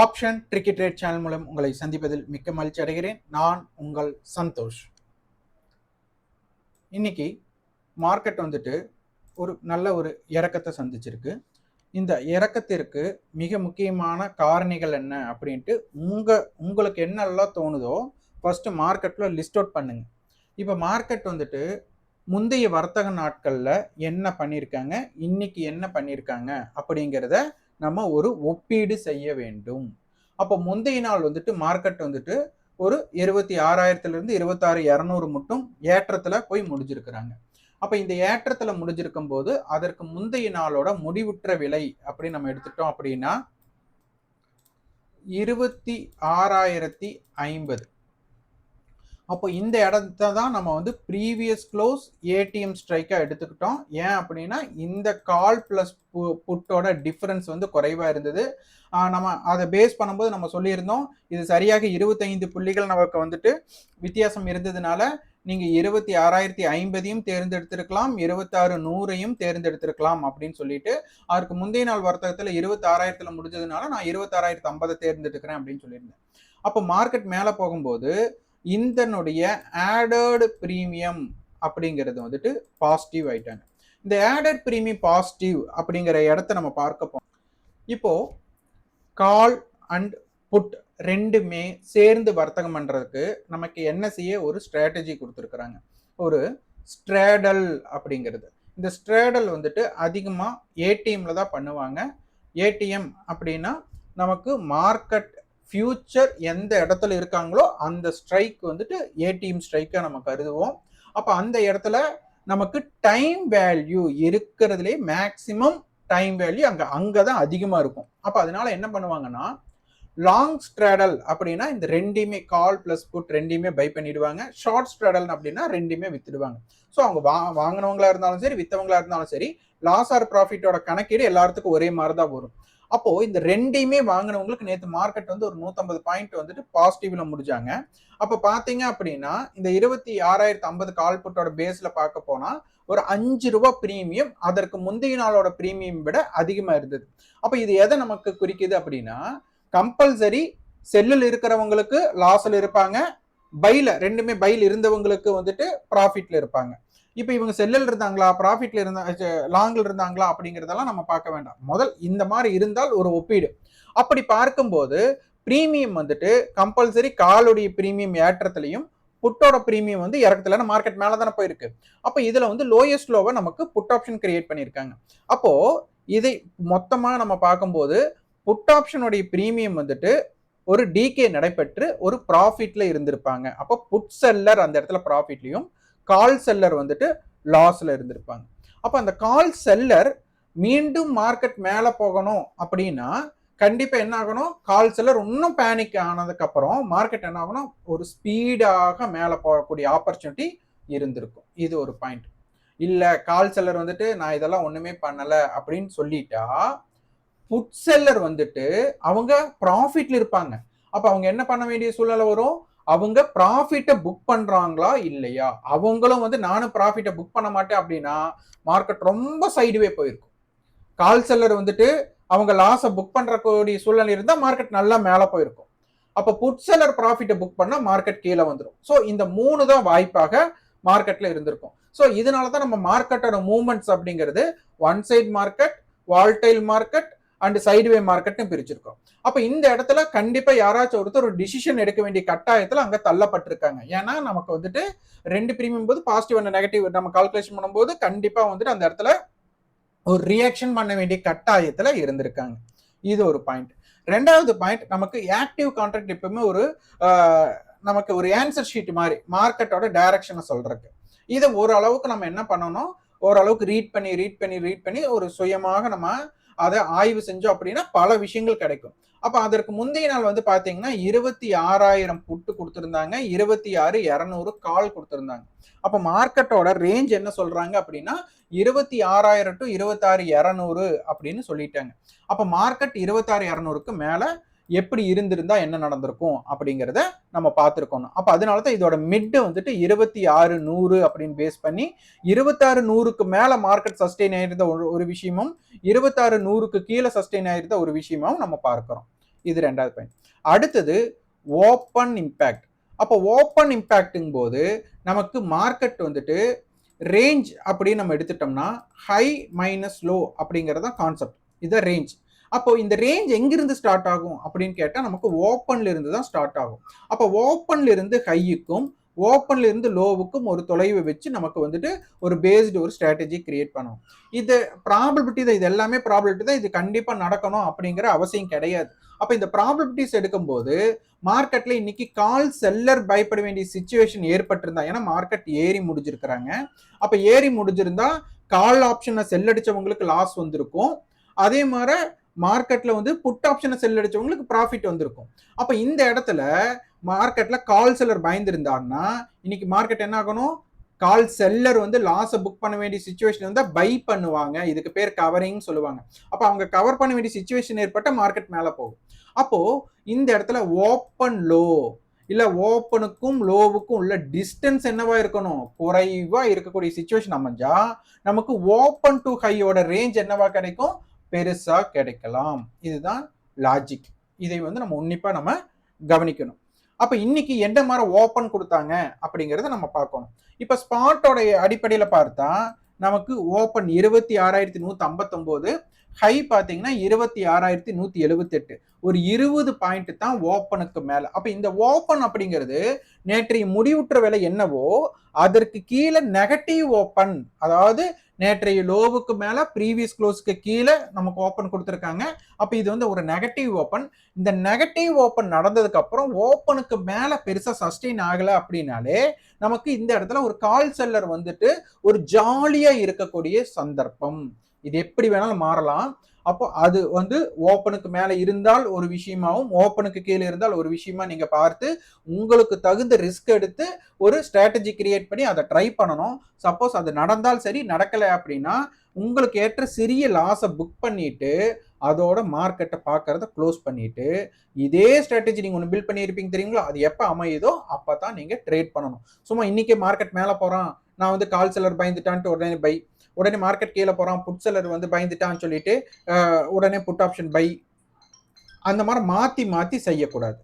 Option cricket rate channel மூலம் உங்களை சந்திப்பதில் மிக்க மகிழ்ச்சி அடைகிறேன். நான் உங்கள் சந்தோஷ். இன்னைக்கு மார்க்கெட் வந்துட்டு ஒரு நல்ல ஒரு இறக்கத்தை சந்திச்சிருக்கு. இந்த இறக்கத்திற்கு மிக முக்கியமான காரணிகள் என்ன அப்படின்ட்டு உங்க உங்களுக்கு என்னெல்லாம் தோணுதோ ஃபர்ஸ்ட் மார்க்கெட்ல லிஸ்ட் அவுட் பண்ணுங்க. இப்போ மார்க்கெட் வந்துட்டு முந்தைய வர்த்தக நாட்களில் என்ன பண்ணியிருக்காங்க இன்னைக்கு என்ன பண்ணியிருக்காங்க அப்படிங்கிறத நம்ம ஒரு ஒப்பீடு செய்ய வேண்டும். அப்போ முந்தைய நாள் வந்துட்டு மார்க்கெட் வந்துட்டு ஒரு இருபத்தி ஆறாயிரத்துலேருந்து இருபத்தாறு இரநூறு மட்டும் ஏற்றத்தில் போய் முடிஞ்சிருக்கிறாங்க. அப்போ இந்த ஏற்றத்தில் முடிஞ்சிருக்கும் போது அதற்கு முந்தைய நாளோட முடிவுற்ற விலை அப்படின்னு நம்ம எடுத்துட்டோம் அப்படின்னா இருபத்தி ஆறாயிரத்தி ஐம்பது. அப்போ இந்த இடத்த தான் நம்ம வந்து ப்ரீவியஸ் க்ளோஸ் ஏடிஎம் ஸ்ட்ரைக்காக எடுத்துக்கிட்டோம். ஏன் அப்படின்னா இந்த கால் ப்ளஸ் புட்டோட டிஃப்ரென்ஸ் வந்து குறைவாக இருந்தது. நம்ம அதை பேஸ் பண்ணும்போது நம்ம சொல்லியிருந்தோம் இது சரியாக இருபத்தைந்து புள்ளிகள் நமக்கு வந்துட்டு வித்தியாசம் இருந்ததுனால நீங்கள் இருபத்தி ஆறாயிரத்தி ஐம்பதையும் தேர்ந்தெடுத்திருக்கலாம் இருபத்தாறு நூறையும் தேர்ந்தெடுத்திருக்கலாம் அப்படின்னு சொல்லிட்டு அதற்கு முந்தைய நாள் வர்த்தகத்தில் இருபத்தி ஆறாயிரத்தில் முடிஞ்சதுனால நான் இருபத்தாறாயிரத்தி ஐம்பதை தேர்ந்தெடுக்கிறேன் அப்படின்னு சொல்லியிருந்தேன். அப்போ மார்க்கெட் மேலே போகும்போது இந்தனுடைய ஆடர்டு ப்ரீமியம் அப்படிங்கிறது வந்துட்டு பாசிட்டிவ் ஆயிட்டாங்க இந்த ஆடட் ப்ரீமியம் பாசிட்டிவ் அப்படிங்கிற இடத்த நம்ம பார்க்க போம் இப்போ கால் அண்ட் புட் ரெண்டுமே சேர்ந்து வர்த்தகம் பண்ணுறதுக்கு நமக்கு என்ன செய்ய ஒரு ஸ்ட்ராட்டஜி கொடுத்துருக்குறாங்க. ஒரு ஸ்ட்ரேடல் அப்படிங்கிறது. இந்த ஸ்ட்ரேடல் வந்துட்டு அதிகமாக ஏடிஎம்ல தான் பண்ணுவாங்க. ஏடிஎம் அப்படின்னா நமக்கு மார்க்கெட் ஃபியூச்சர் எந்த இடத்துல இருக்காங்களோ அந்த ஸ்ட்ரைக் வந்துட்டு ஏடிஎம் ஸ்ட்ரைக்காக நம்ம கருதுவோம். அப்போ அந்த இடத்துல நமக்கு டைம் வேல்யூ இருக்கிறதுலே மேக்சிமம் டைம் வேல்யூ அங்கே அங்கே தான் அதிகமாக இருக்கும். அப்போ அதனால என்ன பண்ணுவாங்கன்னா லாங் ஸ்ட்ராடல் அப்படின்னா இந்த ரெண்டையுமே கால் ப்ளஸ் புட் ரெண்டையுமே பை பண்ணிடுவாங்க. ஷார்ட் ஸ்ட்ராடல் அப்படின்னா ரெண்டையுமே வித்துடுவாங்க. ஸோ அவங்க வா வாங்கினவங்களா இருந்தாலும் சரி வித்தவங்களா இருந்தாலும் சரி லாஸ் ஆர் ப்ராஃபிட்டோட கணக்கீடு எல்லாத்துக்கும் ஒரே மாதிரி தான் வரும். அப்போ இந்த ரெண்டையுமே வாங்கினவங்களுக்கு நேற்று மார்க்கெட் வந்து ஒரு நூத்தம்பது பாயிண்ட் வந்துட்டு பாசிட்டிவ்ல முடிஞ்சாங்க. அப்போ பாத்தீங்க அப்படின்னா இந்த இருபத்தி ஆறாயிரத்தி ஐம்பது கால்புட்டோட பேஸில் பேஸ்ல பார்க்க போனா ஒரு அஞ்சு ரூபா பிரீமியம் அதற்கு முந்தைய நாளோட பிரீமியம் விட அதிகமா இருந்தது. அப்போ இது எதை நமக்கு குறிக்குது அப்படின்னா கம்பல்சரி செல்லில் இருக்கிறவங்களுக்கு லாஸ்ல இருப்பாங்க பையில் ரெண்டுமே பையில் இருந்தவங்களுக்கு வந்துட்டு ப்ராஃபிட்ல இருப்பாங்க. இப்போ இவங்க செல்லில் இருந்தாங்களா ப்ராஃபிட்ல இருந்தா லாங்கில் இருந்தாங்களா அப்படிங்கிறதெல்லாம் நம்ம பார்க்க வேண்டாம். முதல் இந்த மாதிரி இருந்தால் ஒரு ஒப்பீடு. அப்படி பார்க்கும்போது ப்ரீமியம் வந்துட்டு கம்பல்சரி காலுடைய ப்ரீமியம் ஏற்றத்துலையும் புட்டோட ப்ரீமியம் வந்து இறக்கத்துல மார்க்கெட் மேலே தானே போயிருக்கு. அப்போ இதில் வந்து லோயஸ்ட் லோவை நமக்கு புட் ஆப்ஷன் கிரியேட் பண்ணியிருக்காங்க. அப்போது இதை மொத்தமாக நம்ம பார்க்கும்போது புட் ஆப்ஷனுடைய ப்ரீமியம் வந்துட்டு ஒரு டிகே நடைபெற்று ஒரு ப்ராஃபிட்டில் இருந்திருப்பாங்க. அப்போ புட் செல்லர் அந்த இடத்துல ப்ராஃபிட்லையும் கால் செல்லர் வந்துட்டு லாஸில் இருந்திருப்பாங்க. அப்போ அந்த கால் செல்லர் மீண்டும் மார்க்கெட் மேலே போகணும் அப்படின்னா கண்டிப்பாக என்ன ஆகணும்? கால் செல்லர் இன்னும் பேனிக் ஆனதுக்கப்புறம் மார்க்கெட் என்ன ஆகணும்? ஒரு ஸ்பீடாக மேலே போகக்கூடிய ஆப்பர்ச்சுனிட்டி இருந்திருக்கும். இது ஒரு பாயிண்ட் இல்லை கால் செல்லர் வந்துட்டு நான் இதெல்லாம் ஒன்றுமே பண்ணலை அப்படின்னு சொல்லிட்டா புட் செல்லர் வந்துட்டு அவங்க ப்ராஃபிட்ல இருப்பாங்க. அப்போ அவங்க என்ன பண்ண வேண்டிய சூழ்நிலை வரும்? அவங்க ப்ராஃபிட்டை புக் பண்ணுறாங்களா இல்லையா? அவங்களும் வந்து நானும் ப்ராஃபிட்டை புக் பண்ண மாட்டேன் அப்படின்னா மார்க்கெட் ரொம்ப சைடுவே போயிருக்கும். கால் செல்லர் வந்துட்டு அவங்க லாஸை புக் பண்ணுறக்கூடிய சூழ்நிலை இருந்தால் மார்க்கெட் நல்லா மேலே போயிருக்கும். அப்போ புட் செல்லர் ப்ராஃபிட்டை புக் பண்ணால் மார்க்கெட் கீழே வந்துடும் ஸோ இந்த மூணு தான் வாய்ப்பாக மார்க்கெட்டில் இருந்திருக்கும். ஸோ இதனால தான் நம்ம மார்க்கெட்டோட மூமெண்ட்ஸ் அப்படிங்கிறது one side market volatile market and sideway மார்க்கெட்னு பிரிச்சிருக்கோம். அப்ப இந்த இடத்துல கண்டிப்பா யாராச்சும் ஒருத்தர் ஒரு டிசிஷன் எடுக்க வேண்டிய கட்டாயத்துல அங்க தள்ளப்பட்டிருக்காங்க. ஏன்னா நமக்கு வந்துட்டு ரெண்டு பிரீமியம் போது பாசிட்டிவ் அண்ட் நெகட்டிவ் நம்ம கால்குலேஷன் பண்ணும்போது கண்டிப்பா வந்துட்டு அந்த இடத்துல ஒரு ரியாக்ஷன் பண்ண வேண்டிய கட்டாயத்துல இருந்திருக்காங்க. இது ஒரு பாயிண்ட் ரெண்டாவது பாயிண்ட் நமக்கு ஆக்டிவ் கான்ட்ராக்ட் எப்பவுமே ஒரு நமக்கு ஒரு ஆன்சர் ஷீட் மாதிரி மார்க்கெட்டோட டைரக்ஷனை சொல்றதுக்கு. இதை ஓரளவுக்கு நம்ம என்ன பண்ணணும்? ஓரளவுக்கு ரீட் பண்ணி ரீட் பண்ணி ரீட் பண்ணி ஒரு சுயமாக நம்ம அதை ஆய்வு செஞ்சோம் அப்படின்னா பல விஷயங்கள் கிடைக்கும். அப்ப அதற்கு முந்தைய நாள் வந்து பாத்தீங்கன்னா இருபத்தி ஆறாயிரம் புட்டு கொடுத்துருந்தாங்க. இருபத்தி ஆறு இரநூறு கால் கொடுத்துருந்தாங்க. அப்ப மார்க்கெட்டோட ரேஞ்ச் என்ன சொல்றாங்க அப்படின்னா இருபத்தி ஆறாயிரம் டு இருபத்தாறு இரநூறு அப்படின்னு சொல்லிட்டாங்க. அப்ப மார்க்கெட் இருபத்தாறு இரநூறுக்கு மேல எப்படி இருந்திருந்தா என்ன நடந்திருக்கும் அப்படிங்கிறத நம்ம பார்த்துருக்கணும். அப்போ அதனால தான் இதோட மிட் வந்துட்டு இருபத்தி ஆறு நூறு அப்படின்னு பேஸ் பண்ணி இருபத்தாறு நூறுக்கு மேலே மார்க்கெட் சஸ்டெயின் ஆயிருந்த ஒரு ஒரு விஷயமும் இருபத்தாறு நூறுக்கு கீழே சஸ்டெயின் ஆயிருந்த ஒரு விஷயமும் நம்ம பார்க்குறோம். இது ரெண்டாவது பாயிண்ட் அடுத்தது ஓப்பன் இம்பேக்ட் அப்போ ஓப்பன் இம்பேக்டுங் போது நமக்கு மார்க்கெட் வந்துட்டு ரேஞ்ச் அப்படின்னு நம்ம எடுத்துட்டோம்னா ஹை மைனஸ் லோ அப்படிங்கிறது தான் கான்செப்ட் இதுதான் ரேஞ்ச் அப்போ இந்த ரேஞ்ச் எங்கிருந்து ஸ்டார்ட் ஆகும் அப்படின்னு கேட்டால் நமக்கு ஓப்பன்ல இருந்து தான் ஸ்டார்ட் ஆகும். அப்போ ஓப்பன்ல இருந்து ஹையுக்கும் ஓப்பன்ல இருந்து லோவுக்கும் ஒரு தொலைவு வச்சு நமக்கு வந்துட்டு ஒரு பேஸ்டு ஒரு ஸ்ட்ராட்டஜி கிரியேட் பண்ணும். இது ப்ராபபிலிட்டி தான் இது எல்லாமே ப்ராபபிலிட்டி தான் இது கண்டிப்பாக நடக்கணும் அப்படிங்கிற அவசியம் கிடையாது. அப்போ இந்த ப்ராபபிலிட்டிஸ் எடுக்கும்போது மார்க்கெட்டில் இன்னைக்கு கால் செல்லர் பயப்பட வேண்டிய சுச்சுவேஷன் ஏற்பட்டிருந்தா ஏன்னா மார்க்கெட் ஏறி முடிஞ்சிருக்கிறாங்க. அப்போ ஏறி முடிஞ்சிருந்தா கால் ஆப்ஷனை செல்லடிச்சவங்களுக்கு லாஸ் வந்திருக்கும். அதே மாதிரி மார்க்கெட்ல வந்து புட் ஆப்ஷனை செல் அடிச்சவங்களுக்கு ப்ராஃபிட் வந்திருக்கும். அப்போ இந்த இடத்துல மார்க்கெட்ல கால் செல்லர் பயந்துருந்தாங்கன்னா இன்னைக்கு மார்க்கெட் என்ன ஆகணும்? கால் செல்லர் வந்து லாஸை புக் பண்ண வேண்டிய சுச்சுவேஷன் வந்து பை பண்ணுவாங்க. இதுக்கு பேர் கவரிங் சொல்லுவாங்க. அப்போ அவங்க கவர் பண்ண வேண்டிய சுச்சுவேஷன் ஏற்பட்ட மார்க்கெட் மேலே போகும். அப்போ இந்த இடத்துல ஓப்பன் லோ இல்ல ஓப்பனுக்கும் லோவுக்கும் உள்ள டிஸ்டன்ஸ் என்னவா இருக்கணும்? குறைவா இருக்கக்கூடிய சுச்சுவேஷன் அமைஞ்சா நமக்கு ஓப்பன் டு ஹையோட ரேஞ்ச் என்னவா கிடைக்கும்? பெருசாக கிடைக்கலாம். இதுதான் லாஜிக் இதை வந்து நம்ம உன்னிப்பாக நம்ம கவனிக்கணும். அப்போ இன்னைக்கு எந்த மாதிரி ஓப்பன் கொடுத்தாங்க அப்படிங்கறத நம்ம பார்க்கணும். இப்போ ஸ்பாட்டோடைய அடிப்படையில் பார்த்தா நமக்கு ஓப்பன் இருபத்தி ஆறாயிரத்தி நூற்றி ஐம்பத்தொம்போது ஹை பார்த்தீங்கன்னா இருபத்தி ஆறாயிரத்தி நூற்றி எழுபத்தெட்டு ஒரு இருபது பாயிண்ட் தான் ஓப்பனுக்கு மேலே. அப்போ இந்த ஓப்பன் அப்படிங்கிறது நேற்றைய முடிவுற்ற விலை என்னவோ அதற்கு கீழே நெகட்டிவ் ஓப்பன் அதாவது நேற்றைய லோவுக்கு மேல ப்ரீவியஸ் க்ளோஸ்க்கு கீழே நமக்கு ஓப்பன் கொடுத்துருக்காங்க. அப்ப இது வந்து ஒரு நெகட்டிவ் ஓப்பன் இந்த நெகட்டிவ் ஓப்பன் நடந்ததுக்கு அப்புறம் ஓப்பனுக்கு மேல பெருசா சஸ்டெயின் ஆகல அப்படின்னாலே நமக்கு இந்த இடத்துல ஒரு கால் செல்லர் வந்துட்டு ஒரு ஜாலியா இருக்கக்கூடிய சந்தர்ப்பம். இது எப்படி வேணாலும் மாறலாம். அப்போ அது வந்து ஓப்பனுக்கு மேலே இருந்தால் ஒரு விஷயமாவும் ஓப்பனுக்கு கீழே இருந்தால் ஒரு விஷயமா நீங்க பார்த்து உங்களுக்கு தகுந்த ரிஸ்க் எடுத்து ஒரு ஸ்ட்ராட்டஜி கிரியேட் பண்ணி அதை ட்ரை பண்ணணும். சப்போஸ் அது நடந்தால் சரி நடக்கலை அப்படின்னா உங்களுக்கு ஏற்ற சிறிய லாஸை புக் பண்ணிட்டு அதோட மார்க்கெட்டை பார்க்கறத க்ளோஸ் பண்ணிட்டு இதே ஸ்ட்ராட்டஜி நீங்கள் ஒன்று பில்ட் பண்ணியிருப்பீங்க தெரியுங்களா? அது எப்போ அமையுதோ அப்போ தான் நீங்கள் ட்ரேட் பண்ணணும். சும்மா இன்றைக்கே மார்க்கெட் மேலே போகிறான் நான் வந்து கால் செல்லர் பயந்துட்டான்ட்டு உடனே பை உடனே மார்க்கெட் கீழே போகிறான் புட் செல்லர் வந்து பயந்துட்டான்னு சொல்லிட்டு உடனே புட் ஆப்ஷன் பை அந்த மாதிரி மாற்றி மாற்றி செய்யக்கூடாது.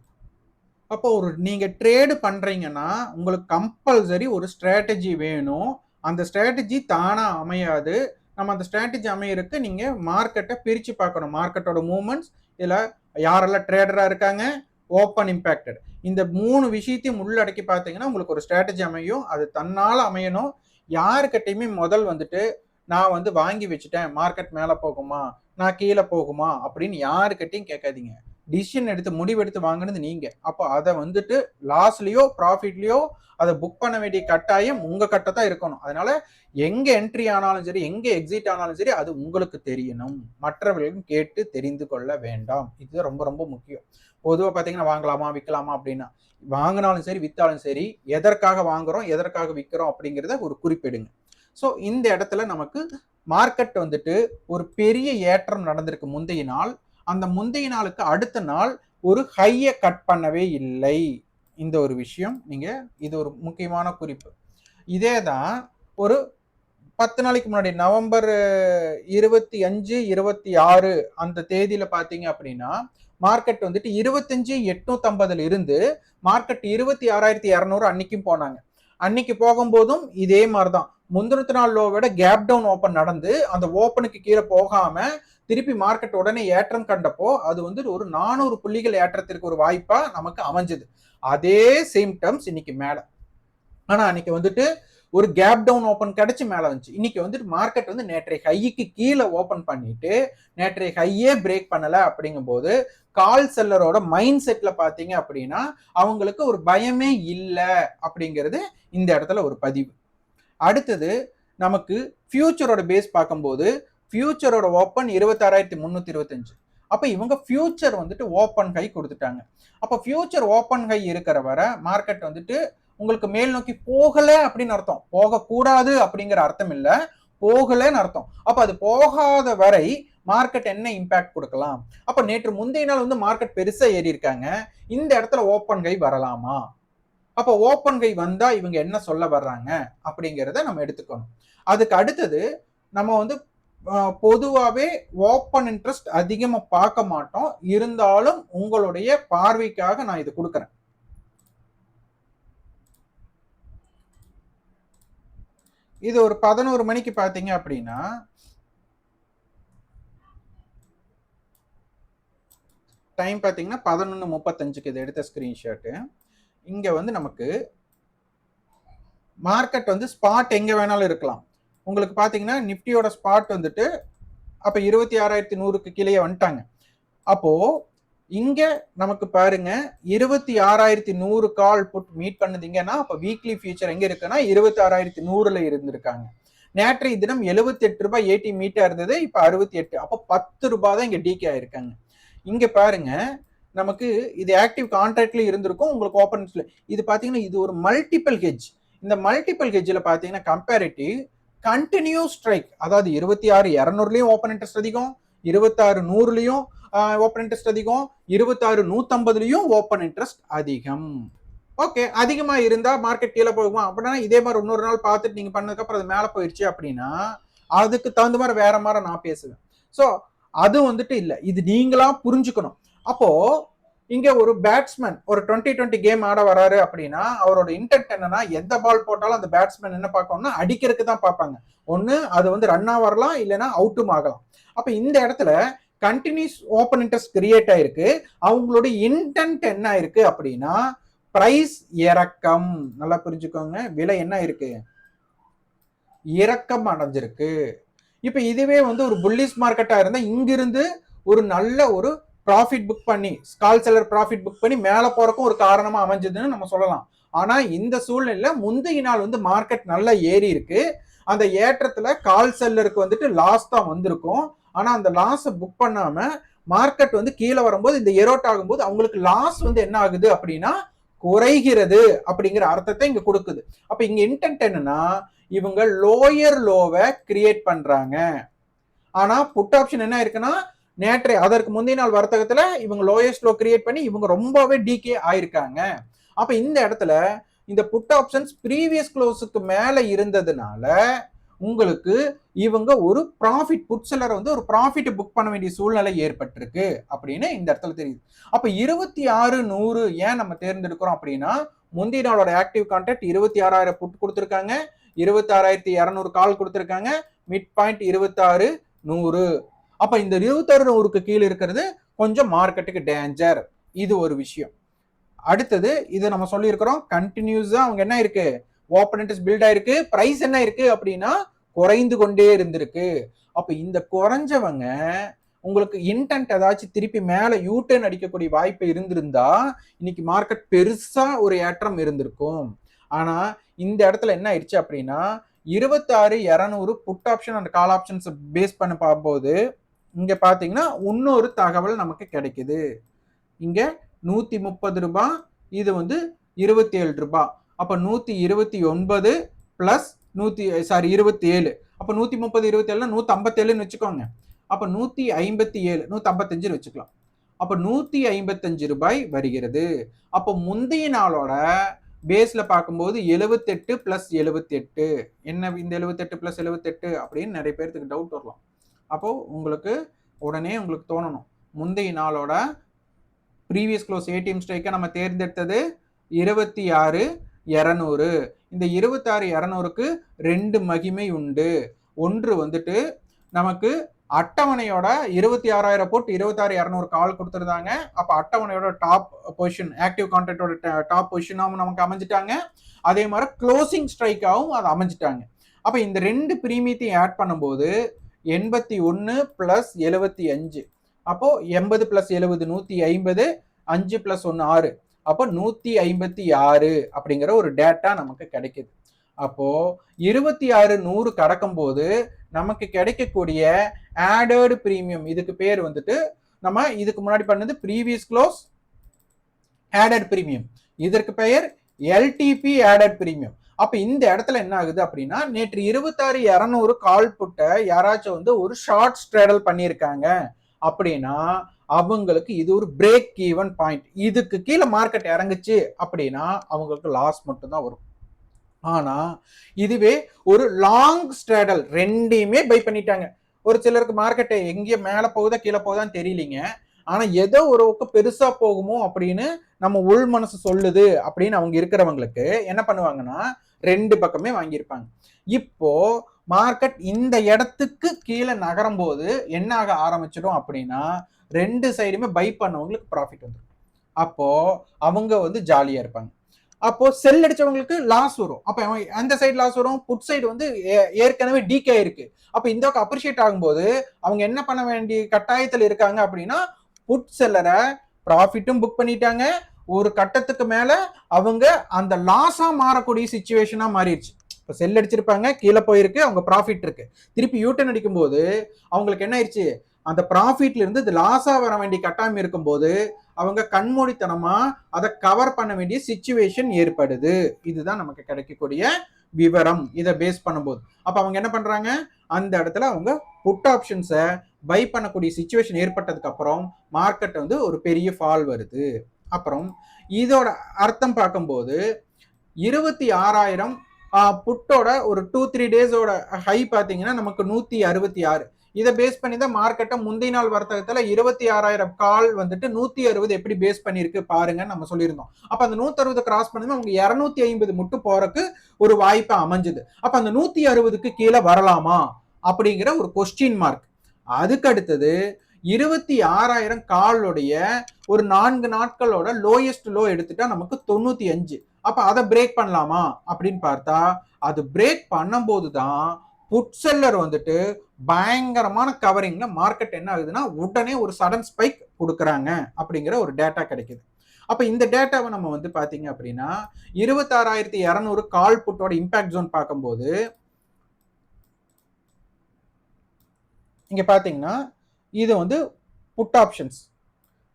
அப்போ ஒரு நீங்கள் ட்ரேடு பண்ணுறீங்கன்னா உங்களுக்கு கம்பல்சரி ஒரு ஸ்ட்ராட்டஜி வேணும். அந்த ஸ்ட்ராட்டஜி தானாக அமையாது. நம்ம அந்த ஸ்ட்ராட்டஜி அமையறதுக்கு நீங்கள் மார்க்கெட்டை பிரித்து பார்க்கணும். மார்க்கெட்டோட மூமெண்ட்ஸ் இதில் யாரெல்லாம் ட்ரேடராக இருக்காங்க ஓப்பன் இம்பேக்டட் இந்த மூணு விஷயத்தையும் உள்ளடக்கி பார்த்தீங்கன்னா உங்களுக்கு ஒரு ஸ்ட்ராட்டஜி அமையும். அது தன்னால் அமையணும். யாருக்கிட்டையுமே முதல் வந்துட்டு நான் வந்து வாங்கி வச்சுட்டேன் மார்க்கெட் மேலே போகுமா நான் கீழே போகுமா அப்படின்னு யாருக்கிட்டையும் கேட்காதீங்க. டிசிஷன் எடுத்து முடிவெடுத்து வாங்கினது நீங்கள் அப்போ அதை வந்துட்டு லாஸ்லேயோ ப்ராஃபிட்லேயோ அதை புக் பண்ண வேண்டிய கட்டாயம் உங்கள் கட்ட தான் இருக்கணும். அதனால எங்கே என்ட்ரி ஆனாலும் சரி எங்கே எக்ஸிட் ஆனாலும் சரி அது உங்களுக்கு தெரியணும். மற்றவர்களும் கேட்டு தெரிந்து கொள்ள வேண்டாம். இது ரொம்ப ரொம்ப முக்கியம். பொதுவாக பார்த்தீங்கன்னா வாங்கலாமா விற்கலாமா அப்படின்னா வாங்கினாலும் சரி விற்றாலும் சரி எதற்காக வாங்குறோம் எதற்காக விற்கிறோம் அப்படிங்கிறத ஒரு குறிப்பிடுங்க. ஸோ இந்த இடத்துல நமக்கு மார்க்கெட் வந்துட்டு ஒரு பெரிய ஏற்றம் நடந்திருக்கு முந்தைய நாள். அந்த முந்தைய நாளுக்கு அடுத்த நாள் ஒரு ஹையை கட் பண்ணவே இல்லை. இந்த ஒரு விஷயம். நீங்கள் இது ஒரு முக்கியமான குறிப்பு. இதே தான் ஒரு பத்து நாளைக்கு முன்னாடி நவம்பர் இருபத்தி அஞ்சு இருபத்தி ஆறு அந்த தேதியில் பார்த்தீங்க அப்படின்னா மார்க்கெட் வந்துட்டு இருபத்தஞ்சு எட்நூத்தம்பதுல இருந்து மார்க்கெட் இருபத்தி ஆறாயிரத்தி இரநூறு அன்னைக்கும் போனாங்க. அன்னைக்கு போகும்போதும் இதே மாதிரி தான் முந்தினத்து நாள் லோவோட கேப் டவுன் ஓப்பன் நடந்து அந்த ஓப்பனுக்கு கீழே போகாம திருப்பி மார்க்கெட் உடனே ஏற்றம் கண்டப்போ அது வந்து ஒரு நானூறு புள்ளிகள் ஏற்றத்திற்கு ஒரு வாய்ப்பா நமக்கு அமைஞ்சது. அதே சேம் இன்னைக்கு மேல. ஆனா அன்னைக்கு வந்துட்டு ஒரு கேப் டவுன் ஓப்பன் கிடைச்சி மேலே வந்துச்சு. இன்னைக்கு வந்துட்டு மார்க்கெட் வந்து நேற்றைய ஹைக்கு கீழே ஓப்பன் பண்ணிட்டு நேற்றைய ஹையே பிரேக் பண்ணலை அப்படிங்கும்போது கால் செல்லரோட மைண்ட் செட்ல பார்த்தீங்க அப்படின்னா அவங்களுக்கு ஒரு பயமே இல்லை அப்படிங்கிறது இந்த இடத்துல ஒரு பதிவு. அடுத்தது நமக்கு ஃபியூச்சரோட பேஸ் பார்க்கும்போது ஃபியூச்சரோட ஓப்பன் இருபத்தாறாயிரத்தி முந்நூற்றி இருபத்தஞ்சு. அப்போ இவங்க ஃபியூச்சர் வந்துட்டு ஓப்பன் ஹை கொடுத்துட்டாங்க. அப்போ ஃபியூச்சர் ஓப்பன் ஹை இருக்கிற வர மார்க்கெட் வந்துட்டு உங்களுக்கு மேல் நோக்கி போகல அப்படின்னு அர்த்தம். போகக்கூடாது அப்படிங்கிற அர்த்தம் இல்லை. போகலன்னு அர்த்தம். அப்போ அது போகாத வரை மார்க்கெட் என்ன இம்பேக்ட் கொடுக்கலாம்? அப்போ நேற்று முந்தைய நாள் வந்து மார்க்கெட் பெருசாக ஏறி இருக்காங்க. இந்த இடத்துல ஓப்பன் கை வரலாமா? அப்போ ஓப்பன் கை வந்தால் இவங்க என்ன சொல்ல வர்றாங்க அப்படிங்கிறத நம்ம எடுத்துக்கணும். அதுக்கு அடுத்தது நம்ம வந்து பொதுவாகவே ஓப்பன் இன்ட்ரெஸ்ட் அதிகமாக பார்க்க மாட்டோம். இருந்தாலும் உங்களுடைய பார்வைக்காக நான் இது கொடுக்குறேன். இது ஒரு பதினோரு மணிக்கு பார்த்தீங்க அப்படின்னா டைம் பார்த்தீங்கன்னா பதினொன்று முப்பத்தஞ்சுக்கு இது எடுத்த ஸ்க்ரீன்ஷாட்டு இங்கே வந்து நமக்கு மார்க்கெட் வந்து ஸ்பாட் எங்கே வேணாலும் இருக்கலாம். உங்களுக்கு பார்த்தீங்கன்னா நிஃப்டியோட ஸ்பாட் வந்துட்டு அப்போ இருபத்தி ஆறாயிரத்தி நூறுக்கு கீழே வந்துட்டாங்க. அப்போது இங்கே நமக்கு பாருங்க இருபத்தி ஆறாயிரத்தி நூறு கால் புட் மீட் பண்ணுதீங்கன்னா அப்போ வீக்லி ஃபியூச்சர் எங்கே இருக்குன்னா இருபத்தி ஆறாயிரத்தி நூறுல இருந்திருக்காங்க. நேற்றைய தினம் எழுபத்தி எட்டு ரூபாய் ஏடி மீட்டா இருந்தது இப்போ அறுபத்தி எட்டு. அப்போ பத்து ரூபாய் தான் இங்கே டிகே ஆயிருக்காங்க. இங்க பாருங்க நமக்கு இது ஆக்டிவ் கான்ட்ராக்ட்ல இருந்திருக்கும் உங்களுக்கு ஓப்பன் இது பாத்தீங்கன்னா இது ஒரு மல்டிபிள் ஹெஜ் இந்த மல்டிபிள் ஹெஜ்ல பாத்தீங்கன்னா கம்பேரிட்டிவ் கண்டினியூ ஸ்ட்ரைக் அதாவது இருபத்தி ஆறு இரநூறுலயும் ஓப்பன் இன்ட்ரெஸ்ட் அதிகம். இருபத்தாறு நூறுலையும் ஓப்பன் இன்ட்ரெஸ்ட் அதிகம். இருபத்தாறு நூற்றம்பதுலையும் ஓப்பன் இன்ட்ரெஸ்ட் அதிகம். ஓகே அதிகமாக இருந்தால் மார்க்கெட் கீழே போகுமா? அப்படின்னா இதே மாதிரி இன்னொரு நாள் பார்த்துட்டு நீங்கள் பண்ணதுக்கப்புறம் அது மேலே போயிடுச்சு அப்படின்னா அதுக்கு தகுந்த மாதிரி வேற மாதிரி நான் பேசுவேன். ஸோ அது வந்துட்டு இல்லை. இது நீங்களாம் புரிஞ்சுக்கணும். அப்போது இங்க ஒரு பேட்ஸ்மேன் ஒரு டுவெண்ட்டி டுவெண்ட்டி கேம் ஆட வராரு அப்படின்னா அவரோட இன்டென்ட் என்னன்னா எந்த பால் போட்டாலும் அந்த பேட்ஸ்மேன் என்ன பார்க்கணும்னா அடிக்கிறதுக்கு தான் பார்ப்பாங்க. ஒன்று அது வந்து ரன்னா வரலாம் இல்லைன்னா அவுட்டும் ஆகலாம். அப்போ இந்த இடத்துல கண்டினியூஸ் ஓப்பன் இன்ட்ரெஸ்ட் கிரியேட் ஆயிருக்கு. அவங்களுடைய இன்டென்ட் என்ன ஆயிருக்கு அப்படின்னா பிரைஸ் இறக்கம். நல்லா புரிஞ்சுக்கோங்க. விலை என்ன இருக்கு இறக்கம் அடைஞ்சிருக்கு. இப்போ இதுவே வந்து ஒரு புல்லிஸ் மார்க்கெட்டாக இருந்தால் இங்கிருந்து ஒரு நல்ல ஒரு ப்ராஃபிட் புக் பண்ணி ஸ்கால் செல்லர் ப்ராஃபிட் புக் பண்ணி மேலே போறக்கும் ஒரு காரணமாக அமைஞ்சதுன்னு நம்ம சொல்லலாம். ஆனால் இந்த சூழ்நிலையில் முந்தைய நாள் வந்து மார்க்கெட் நல்லா ஏறி இருக்கு. அந்த ஏற்றத்தில் கால் செல்லருக்கு வந்துட்டு லாஸ் தான் வந்திருக்கும். ஆனால் அந்த லாஸை புக் பண்ணாமல் மார்க்கெட் வந்து கீழே வரும்போது இந்த எரோட் ஆகும்போது அவங்களுக்கு லாஸ் வந்து என்ன ஆகுது அப்படின்னா குறைகிறது அப்படிங்கிற அர்த்தத்தை இங்க கொடுக்குது. அப்ப இங்க இன்டென்ட் என்னன்னா இவங்க லோயர் லோவை கிரியேட் பண்றாங்க. ஆனா புட் ஆப்ஷன் என்ன இருக்குன்னா நேற்றைய அதற்கு முந்தைய நாள் வர்த்தகத்துல இவங்க லோயஸ்ட் லோ கிரியேட் பண்ணி இவங்க ரொம்பவே டிகே ஆயிருக்காங்க. அப்ப இந்த இடத்துல இந்த புட் ஆப்ஷன்ஸ் ப்ரீவியஸ் க்ளோஸுக்கு மேல இருந்ததுனால உங்களுக்கு இவங்க ஒரு ப்ராஃபிட் புட் செல்லரை வந்து ஒரு ப்ராஃபிட் புக் பண்ண வேண்டிய சூழ்நிலை ஏற்பட்டிருக்கு அப்படின்னு இந்த இடத்துல தெரியுது. அப்ப இருபத்தி ஆறு நூறு ஏன் நம்ம தேர்ந்தெடுக்கிறோம் அப்படின்னா முந்தைய நாளோட ஆக்டிவ் கான்டாக்ட் இருபத்தி ஆறாயிரம் புட் கொடுத்துருக்காங்க இருபத்தி ஆறாயிரத்தி இரநூறு கால் கொடுத்துருக்காங்க மிட் பாயிண்ட் இருபத்தாறு நூறு. அப்ப இந்த இருபத்தாறு நூறுக்கு கீழே இருக்கிறது கொஞ்சம் மார்க்கெட்டுக்கு டேஞ்சர் இது ஒரு விஷயம். அடுத்தது இது நம்ம சொல்லியிருக்கிறோம் கண்டினியூஸா அவங்க என்ன இருக்கு? ஓப்பன் பில்ட் ஆயிருக்கு. பிரைஸ் என்ன இருக்கு அப்படின்னா குறைந்து கொண்டே இருந்திருக்கு. அப்ப இந்த குறைஞ்சவங்க உங்களுக்கு இன்டென்ட் ஏதாச்சும் திருப்பி மேல யூட்டர்ன் அடிக்கக்கூடிய வாய்ப்பு இருந்திருந்தா இன்னைக்கு மார்க்கெட் பெருசா ஒரு ஏற்றம் இருந்திருக்கும். ஆனா இந்த இடத்துல என்ன ஆயிடுச்சு அப்படின்னா இருபத்தாறு இரநூறு put option and call options base பண்ண பார்க்கும்போது இங்க பாத்தீங்கன்னா இன்னொரு தகவல் நமக்கு கிடைக்குது. இங்க நூத்தி முப்பது ரூபாய் இது வந்து இருபத்தி ஏழு ரூபாய் அப்ப நூத்தி இருபத்தி ஒன்பது பிளஸ் நூத்தி சாரி இருபத்தி ஏழு அப்ப நூத்தி முப்பது இருபத்தி ஏழுனா நூத்தி ஐம்பத்தேழுன்னு வச்சுக்கோங்க. அப்ப நூத்தி ஐம்பத்தி ஏழு நூத்தி ஐம்பத்தஞ்சுன்னு வச்சுக்கலாம். அப்ப நூத்தி ஐம்பத்தஞ்சு ரூபாய் வருகிறது. அப்போ முந்தைய நாளோட பேஸ்ல பார்க்கும்போது எழுபத்தெட்டு பிளஸ் எழுபத்தெட்டு என்ன இந்த எழுபத்தெட்டு பிளஸ் எழுபத்தெட்டு அப்படின்னு நிறைய பேர்த்துக்கு டவுட் வரலாம். அப்போது உங்களுக்கு உடனே உங்களுக்கு தோணணும். முந்தைய நாளோட ப்ரீவியஸ் க்ளோஸ் ஏடிஎம் ஸ்ட்ரைக்கை நம்ம தேர்ந்தெடுத்தது இருபத்தி ஆறு இரநூறு. இந்த இருபத்தாறு இரநூறுக்கு ரெண்டு மகிமை உண்டு. ஒன்று வந்துட்டு நமக்கு அட்டவணையோட இருபத்தி ஆறாயிரம் போட்டு இருபத்தாறு இரநூறு கால் கொடுத்துருந்தாங்க. அப்போ அட்டவணையோட டாப் பொசிஷன் ஆக்டிவ் கான்ட்ராக்டோட டாப் பொசிஷனாகவும் நமக்கு அமைஞ்சிட்டாங்க. அதே மாதிரி க்ளோசிங் ஸ்ட்ரைக்காகவும் அது அமைஞ்சிட்டாங்க. அப்போ இந்த ரெண்டு பிரீமியத்தையும் ஆட் பண்ணும்போது எண்பத்தி ஒன்று ப்ளஸ் எழுபத்தி அஞ்சு. அப்போது எண்பது ப்ளஸ் எழுபது நூற்றி ஐம்பது அஞ்சு ப்ளஸ் ஒன்று ஆறு. அப்போ நூற்றி ஐம்பத்தி ஆறு அப்படிங்கிற ஒரு டேட்டா நமக்கு கிடைக்குது. அப்போது இருபத்தி ஆறு நூறு கடக்கும் போது நமக்கு கிடைக்கக்கூடிய ஆடர்டு ப்ரீமியம் இதுக்கு பேர் வந்துட்டு நம்ம இதுக்கு முன்னாடி பண்ணது ப்ரீவியஸ் க்ளோஸ் ஆடட் ப்ரீமியம் இதற்கு பெயர் எல்டிபி ஆடட் ப்ரீமியம் அப்ப இந்த இடத்துல என்ன ஆகுது அப்படின்னா நேற்று இருபத்தாறு இரநூறு கால் புட்ட யாராச்சும் வந்து ஒரு ஷார்ட் ஸ்ட்ரேடல் பண்ணியிருக்காங்க அப்படின்னா அவங்களுக்கு இது ஒரு பிரேக் ஈவன் பாயிண்ட் இதுக்கு கீழே மார்க்கெட் இறங்குச்சு அப்படின்னா அவங்களுக்கு லாஸ் மட்டும்தான் வரும். ஆனா இதுவே ஒரு லாங் ஸ்ட்ரேடல் ரெண்டையுமே பை பண்ணிட்டாங்க. ஒரு சிலருக்கு மார்க்கெட்டை எங்கேயோ மேலே போகுதா கீழே போகுதான்னு தெரியலிங்க. ஆனா ஏதோ ஒரு பக்கம் பெருசா போகுமோ அப்படின்னு நம்ம உள் மனசு சொல்லுது அப்படின்னு அவங்க இருக்கிறவங்களுக்கு என்ன பண்ணுவாங்கன்னா ரெண்டு பக்கமே வாங்கியிருப்பாங்க. இப்போ மார்க்கெட் இந்த இடத்துக்கு கீழே நகரும் போது என்ன ஆக ஆரம்பிச்சிடும் அப்படின்னா ரெண்டு சைடுமே பை பண்ணவங்களுக்கு ப்ராஃபிட் வந்துடும் அப்போ அவங்க வந்து ஜாலியா இருப்பாங்க. அப்போ செல் அடிச்சவங்களுக்கு லாஸ் வரும். அப்ப அவன் அந்த சைடு லாஸ் வரும் புட் சைடு வந்து ஏ- ஏற்கனவே டீகே இருக்கு. அப்ப இந்த பக்கம் அப்ரிஷியேட் ஆகும்போது அவங்க என்ன பண்ண வேண்டிய கட்டாயத்தில் இருக்காங்க அப்படின்னா புட் செல்லரை ப்ராஃபிட்டும் புக் பண்ணிட்டாங்க. ஒரு கட்டத்துக்கு மேல அவங்க அந்த லாஸா மாறக்கூடிய சுச்சுவேஷனா மாறிடுச்சு. இப்போ செல் அடிச்சிருப்பாங்க கீழே போயிருக்கு அவங்க ப்ராஃபிட் இருக்கு. திருப்பி யூட்டன் அடிக்கும் போது அவங்களுக்கு என்ன ஆயிடுச்சு? அந்த ப்ராஃபிட்ல இருந்து இது லாஸா வர வேண்டிய கட்டாயம் இருக்கும்போது அவங்க கண்மூடித்தனமா அதை கவர் பண்ண வேண்டிய சுச்சுவேஷன் ஏற்படுது. இதுதான் நமக்கு கிடைக்கக்கூடிய விவரம். இதை பேஸ் பண்ணும்போது. அப்ப அவங்க என்ன பண்றாங்க? அந்த இடத்துல அவங்க புட் ஆப்ஷன்ஸை பை பண்ணக்கூடிய சுச்சுவேஷன் ஏற்பட்டதுக்கு அப்புறம் மார்க்கெட் வந்து ஒரு பெரிய ஃபால் வருது. அப்புறம் இதோட அர்த்தம் பார்க்கும்போது இருபத்தி ஆறாயிரம் புட்டோட ஒரு டூ த்ரீ டேஸோட ஹை பார்த்தீங்கன்னா நமக்கு நூற்றி அறுபத்தி ஆறு. இதை பேஸ் பண்ணி தான் மார்க்கெட்டை முந்தைய நாள் வர்த்தகத்தில் இருபத்தி ஆறாயிரம் கால் வந்துட்டு நூற்றி அறுபது எப்படி பேஸ் பண்ணியிருக்கு பாருங்கன்னு நம்ம சொல்லியிருந்தோம். அப்போ அந்த நூற்றி அறுபது கிராஸ் பண்ணி அவங்க இரநூத்தி ஐம்பது முட்டு போறதுக்கு ஒரு வாய்ப்பு அமைஞ்சுது. அப்போ அந்த நூற்றி அறுபதுக்கு கீழே வரலாமா? அப்படிங்கிற ஒரு கொஸ்டின் மார்க் அதுக்கு அடுத்தது இருபத்தி ஆறாயிரம் காலுடைய ஒரு நான்கு நாட்களோட லோயஸ்ட் லோ எடுத்துட்டா நமக்கு தொண்ணூத்தி அஞ்சு. அப்ப அதை பிரேக் பண்ணலாமா? அப்படின்னு பார்த்தா அது பிரேக் பண்ணும்போது தான் புட் செல்லர் வந்துட்டு பயங்கரமான கவரிங்ல மார்க்கெட் என்ன ஆகுதுன்னா உடனே ஒரு சடன் ஸ்பைக் கொடுக்குறாங்க அப்படிங்கிற ஒரு டேட்டா கிடைக்குது. அப்ப இந்த டேட்டாவை நம்ம வந்து பாத்தீங்க அப்படின்னா இருபத்தாறாயிரத்தி இரநூறு கால் புட்டோட இம்பாக்ட் ஜோன் பார்க்கும்போது இங்க பாத்தீங்கன்னா இது வந்து புட் ஆப்ஷன்ஸ்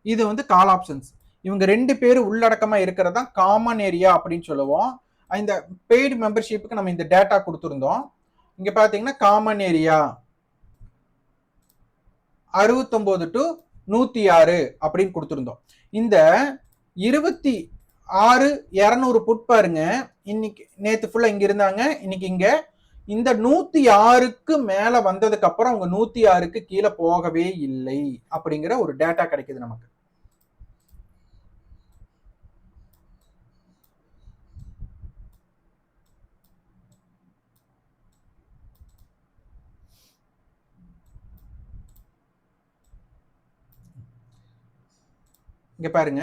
இது வந்து கால் ஆப்ஷன்ஸ் இவங்க ரெண்டு பேரும் இருக்கிறது தான் காமன் ஏரியா அப்படின்னு சொல்லுவோம். இந்த பெய்டு மெம்பர்ஷிப்புக்கு நம்ம இந்த டேட்டா கொடுத்துருந்தோம். இங்கே பார்த்தீங்கன்னா காமன் ஏரியா அறுபத்தொம்போது டு நூற்றி ஆறு அப்படின்னு கொடுத்துருந்தோம். இந்த இருபத்தி ஆறு இரநூறு புட் பாருங்க. இன்னைக்கு நேற்று ஃபுல்லாக இங்கே இருந்தாங்க. இன்னைக்கு இங்கே இந்த நூத்தி ஆறுக்கு மேல வந்ததுக்கு அப்புறம் அவங்க நூத்தி ஆறுக்கு கீழே போகவே இல்லை அப்படிங்கிற ஒரு டேட்டா கிடைக்குது நமக்கு. இங்க பாருங்க.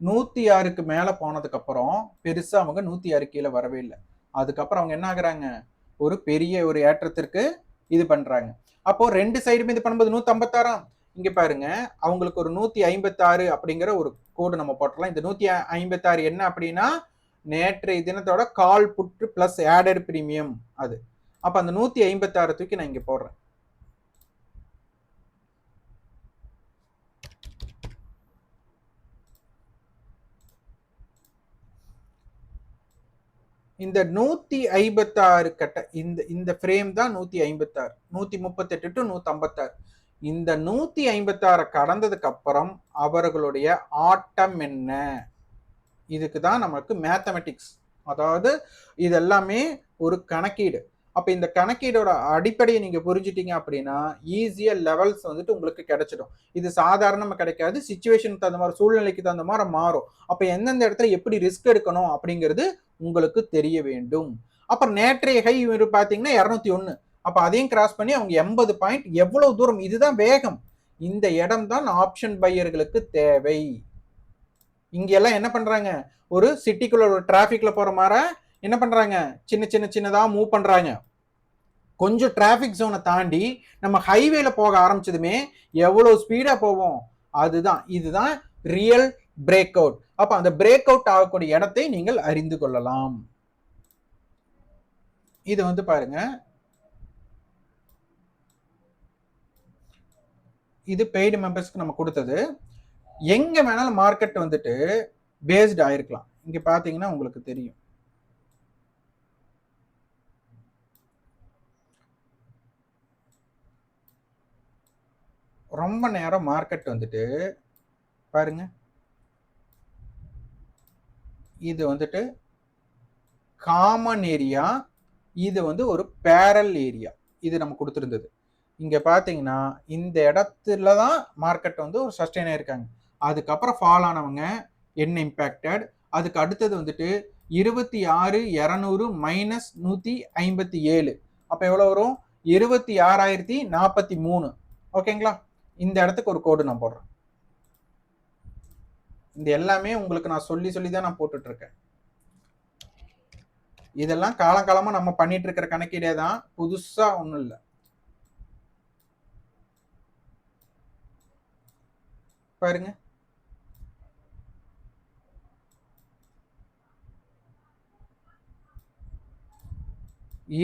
நூத்தி ஆறுக்கு மேல போனதுக்கு அப்புறம் பெருசா அவங்க நூத்தி ஆறு கீழே வரவே இல்லை. அதுக்கப்புறம் அவங்க என்ன ஆகுறாங்க? ஒரு பெரிய ஒரு ஏற்றத்திற்கு இது பண்றாங்க. அப்போ ரெண்டு சைடுமே இது பண்ணும்போது நூத்தி ஐம்பத்தாறாம் இங்க பாருங்க. அவங்களுக்கு ஒரு நூத்தி ஐம்பத்தாறு அப்படிங்கிற ஒரு கோடு நம்ம போட்டலாம் இந்த நூத்தி ஐம்பத்தாறு என்ன அப்படின்னா நேற்றைய தினத்தோட call put plus added premium அது. அப்ப அந்த நூத்தி ஐம்பத்தாறு தூக்கி நான் இங்க போடுறேன். இந்த நூத்தி ஐம்பத்தாறு கட்ட இந்த இந்த ஃப்ரேம் தான் நூத்தி ஐம்பத்தாறு. நூத்தி முப்பத்தெட்டு டு நூத்தி ஐம்பத்தாறு. இந்த நூத்தி ஐம்பத்தாறு கடந்ததுக்கு அப்புறம் அவர்களுடைய ஆட்டம் என்ன? இதுக்கு தான் நமக்கு மேத்தமெட்டிக்ஸ் அதாவது இது எல்லாமே ஒரு கணக்கீடு. அப்போ இந்த கணக்கீடோட அடிப்படையை நீங்கள் புரிஞ்சிட்டீங்க அப்படின்னா ஈஸியாக லெவல்ஸ் வந்துட்டு உங்களுக்கு கிடைச்சிடும். இது சாதாரணமாக கிடைக்காது. சுச்சுவேஷனுக்கு தகுந்த மாதிரி சூழ்நிலைக்கு தகுந்த மாதிரி மாறும். அப்போ எந்தெந்த இடத்துல எப்படி ரிஸ்க் எடுக்கணும் அப்படிங்கிறது உங்களுக்கு தெரிய வேண்டும். அப்புறம் நேற்றைய ஹை பார்த்தீங்கன்னா இரநூத்தி ஒன்று அப்போ அதையும் கிராஸ் பண்ணி அவங்க எண்பது பாயிண்ட் எவ்வளோ தூரம்? இதுதான் வேகம். இந்த இடம் தான் ஆப்ஷன் பையர்களுக்கு தேவை. இங்கெல்லாம் என்ன பண்ணுறாங்க ஒரு சிட்டிக்குள்ள ஒரு டிராஃபிக்கில் போகிற மாதிரி என்ன பண்றாங்க? சின்ன சின்ன சின்னதாக மூவ் பண்றாங்க. கொஞ்சம் டிராஃபிக் ஜோனை தாண்டி நம்ம ஹைவேல போக ஆரம்பிச்சதுமே எவ்வளோ ஸ்பீடா போவோம்? அதுதான். இதுதான் ரியல் பிரேக் அவுட் அப்ப அந்த பிரேக் அவுட் ஆகக்கூடிய இடத்தை நீங்கள் அறிந்து கொள்ளலாம். இது வந்து பாருங்க. இது பெய்டு மெம்பர்ஸ்க்கு நம்ம கொடுத்தது. எங்க வேணாலும் மார்க்கெட் வந்துட்டு பேஸ்ட் ஆயிருக்கலாம் இங்க பாத்தீங்கன்னா உங்களுக்கு தெரியும். ரொம்ப நேரம் மார்க்கெட் வந்துட்டு பாருங்க. இது வந்துட்டு காமன் ஏரியா இது வந்து ஒரு பேரல் ஏரியா இது நம்ம கொடுத்துருந்தது. இங்கே பார்த்தீங்கன்னா இந்த இடத்துல தான் மார்க்கெட் வந்து ஒரு சஸ்டெயின் ஆயிருக்காங்க. அதுக்கப்புறம் ஃபால் ஆனவங்க என்ன இம்பேக்டட் அதுக்கு அடுத்தது வந்துட்டு இருபத்தி ஆறு இரநூறு மைனஸ் நூற்றி ஐம்பத்தி ஏழு. அப்போ எவ்வளோ வரும்? இருபத்தி ஆறாயிரத்தி நாற்பத்தி மூணு. ஓகேங்களா இந்த இடத்துக்கு ஒரு கோடு நான் போடுறேன். இந்த எல்லாமே உங்களுக்கு நான் சொல்லி சொல்லி தான் நான் போட்டுட்ருக்கேன் இதெல்லாம் காலங்காலமாக நம்ம பண்ணிட்டு இருக்கிற கணக்கீடே தான் புதுசாக ஒன்றும் இல்லை. பாருங்க.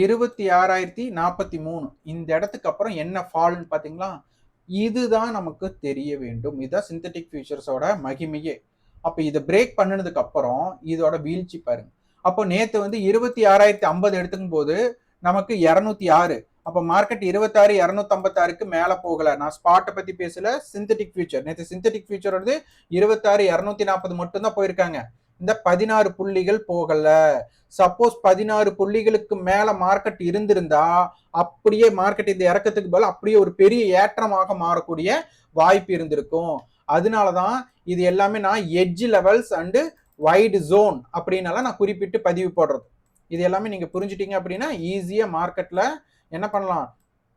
இருபத்தி ஆறாயிரத்தி நாற்பத்தி மூணு. இந்த இடத்துக்கு அப்புறம் என்ன ஃபால்னு பார்த்தீங்களா இதுதான் நமக்கு தெரிய வேண்டும். இதுதான் சிந்தட்டிக் ஃபியூச்சர்ஸோட மகிமையே. அப்போ இதை பிரேக் பண்ணினதுக்கு அப்புறம் இதோட வீழ்ச்சி பாருங்க. அப்போ நேற்று வந்து இருபத்தி ஆறாயிரத்தி ஐம்பது எடுத்துக்கும் போது நமக்கு இரநூத்தி ஆறு. அப்போ மார்க்கெட் இருபத்தாறு இரநூத்தி ஐம்பத்தாறுக்கு மேலே போகல. நான் ஸ்பாட்டை பற்றி பேசல சிந்தட்டிக் ஃபியூச்சர் நேற்று சிந்தட்டிக் ஃபியூச்சர் வந்து இருபத்தாறு இரநூத்தி நாற்பது மட்டும்தான் போயிருக்காங்க. இந்த பதினாறு புள்ளிகள் போகல. சப்போஸ் பதினாறு புள்ளிகளுக்கு மேல மார்க்கெட் இருந்திருந்தா அப்படியே மார்க்கெட் இந்த இறக்கத்துக்கு பதில் அப்படியே ஒரு பெரிய ஏற்றமாக மாறக்கூடிய வாய்ப்பு இருந்திருக்கும். அதனாலதான் இது எல்லாமே நான் edge levels and wide zone அப்படின்னால நான் குறிப்பிட்டு பதிவு போடுறது. இது எல்லாமே நீங்க புரிஞ்சுட்டீங்க அப்படின்னா ஈஸியா மார்க்கெட்ல என்ன பண்ணலாம்?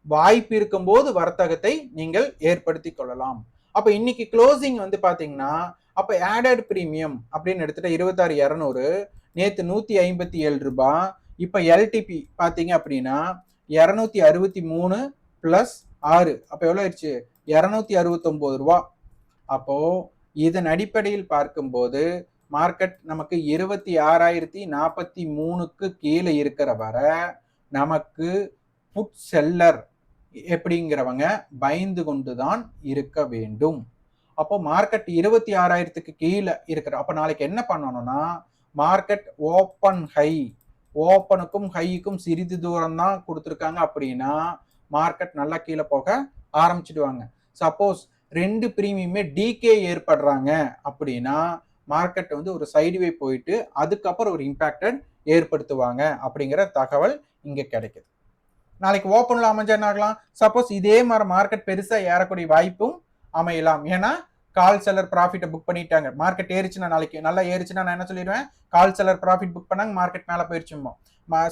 வாய்ப்பு இருக்கும்போது வர்த்தகத்தை நீங்கள் ஏற்படுத்தி கொள்ளலாம். அப்போ இன்னைக்கு க்ளோசிங் வந்து பார்த்தீங்கன்னா அப்போ ஆடட் ப்ரீமியம் அப்படின்னு எடுத்துட்டு இருபத்தாறு இரநூறு நேற்று நூற்றி ஐம்பத்தி ஏழு ரூபாய் இப்போ எல்டிபி பார்த்தீங்க அப்படின்னா இரநூத்தி அறுபத்தி மூணு ப்ளஸ் ஆறு. அப்போ எவ்வளோ ஆயிடுச்சு? இரநூத்தி அறுபத்தொம்போது ரூபா. அப்போது இதன் அடிப்படையில் பார்க்கும்போது மார்க்கெட் நமக்கு இருபத்தி ஆறாயிரத்தி நாற்பத்தி மூணுக்கு கீழே இருக்கிற வர நமக்கு புட் செல்லர் எப்படிங்கிறவங்க பயந்து கொண்டுதான் இருக்க வேண்டும். அப்போ மார்க்கெட் இருபத்தி ஆறாயிரத்துக்கு கீழே இருக்கிற அப்போ நாளைக்கு என்ன பண்ணணும்னா மார்க்கெட் ஓப்பன் ஹை ஓப்பனுக்கும் ஹைக்கும் சிறிது தூரம் தான் கொடுத்துருக்காங்க அப்படின்னா மார்க்கெட் நல்லா கீழே போக ஆரம்பிச்சிடுவாங்க. சப்போஸ் ரெண்டு ப்ரீமியமே டிகே ஏற்படுறாங்க அப்படின்னா மார்க்கெட் வந்து ஒரு சைடுவே போயிட்டு அதுக்கப்புறம் ஒரு இம்பேக்டட் ஏற்படுத்துவாங்க அப்படிங்கிற தகவல் இங்கே கிடைக்குது. நாளைக்கு ஓப்பனில் அமைஞ்சா என்ன ஆகலாம்? சப்போஸ் இதே மாதிரி மார்க்கெட் பெருசாக ஏறக்கூடிய வாய்ப்பும் அமையலாம். ஏன்னா கால் செல்லர் ப்ராஃபிட்டை புக் பண்ணிட்டாங்க. மார்க்கெட் ஏறிச்சுன்னா நாளைக்கு நல்லா ஏறிச்சுன்னா நான் என்ன சொல்லிடுவேன்? கால் செல்லர் ப்ராஃபிட் புக் பண்ணாங்க மார்க்கெட் மேலே போயிடுச்சுமோ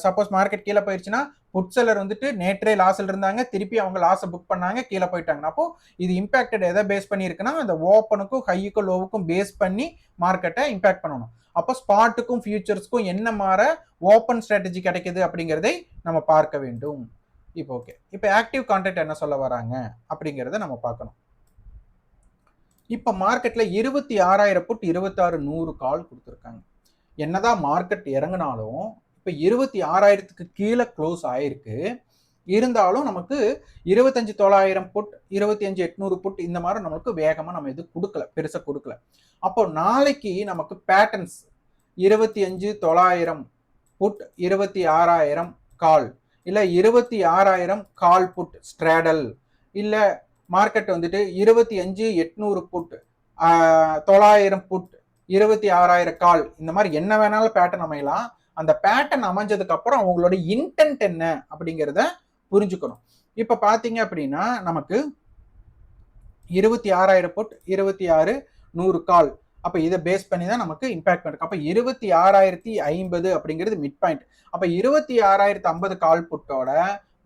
சப்போஸ் மார்க்கெட் கீழே போயிருச்சுன்னா புட் செல்லர் வந்துட்டு நேற்றே லாஸில் இருந்தாங்க திருப்பி அவங்க லாஸை புக் பண்ணாங்க கீழே போயிட்டாங்க. அப்போ இது இம்பாக்டட் எதை பேஸ் பண்ணியிருக்குன்னா அந்த ஓப்பனுக்கும் ஹையுக்கும் லோவுக்கும் பேஸ் பண்ணி மார்க்கெட்டை இம்பாக்ட் பண்ணணும். அப்போ ஸ்பாட்டுக்கும் ஃபியூச்சர்ஸ்க்கும் என்ன மாற ஓப்பன் ஸ்ட்ராட்டஜி கிடைக்குது அப்படிங்கிறதை நம்ம பார்க்க வேண்டும். இப்போ ஓகே. இப்போ ஆக்டிவ் கான்டெக்ட் என்ன சொல்ல வராங்க அப்படிங்கிறத நம்ம பார்க்கணும். இப்போ மார்க்கெட்டில் இருபத்தி ஆறாயிரம் புட் இருபத்தாறு நூறு கால் கொடுத்துருக்காங்க. என்னதான் மார்க்கெட் இறங்கினாலும் இப்போ இருபத்தி ஆறாயிரத்துக்கு கீழே க்ளோஸ் ஆயிருக்கு. இருந்தாலும் நமக்கு இருபத்தஞ்சு தொள்ளாயிரம் புட் இருபத்தி அஞ்சு எட்நூறு புட் இந்த மாதிரி நமக்கு வேகமாக நம்ம இது கொடுக்கல பெருசாக கொடுக்கல. அப்போ நாளைக்கு நமக்கு பேட்டர்ன்ஸ் இருபத்தி அஞ்சு தொள்ளாயிரம் புட் இருபத்தி ஆறாயிரம் கால் இல்லை இருபத்தி ஆறாயிரம் கால் புட் ஸ்ட்ராடல் இல்லை மார்க்கெட் வந்துட்டு இருபத்தி அஞ்சு எட்நூறு புட் தொள்ளாயிரம் புட் இருபத்தி ஆறாயிரம் கால் இந்த மாதிரி என்ன வேணாலும் பேட்டர்ன் அமையலாம். அந்த பேட்டர்ன் அமைஞ்சதுக்கு அப்புறம் அவங்களோட இன்டென்ட் என்ன அப்படிங்கிறத புரிஞ்சுக்கணும். இப்போ பார்த்தீங்க அப்படின்னா நமக்கு இருபத்தி ஆறாயிரம் புட் இருபத்தி ஆறு நூறு கால் அப்போ இதை பேஸ் பண்ணி தான் நமக்கு இம்பாக்ட் இருக்கு அப்போ இருபத்தி ஆறாயிரத்தி ஐம்பது அப்படிங்கிறது மிட் பாயிண்ட் அப்போ இருபத்தி ஆறாயிரத்தி ஐம்பது கால் புட்டோட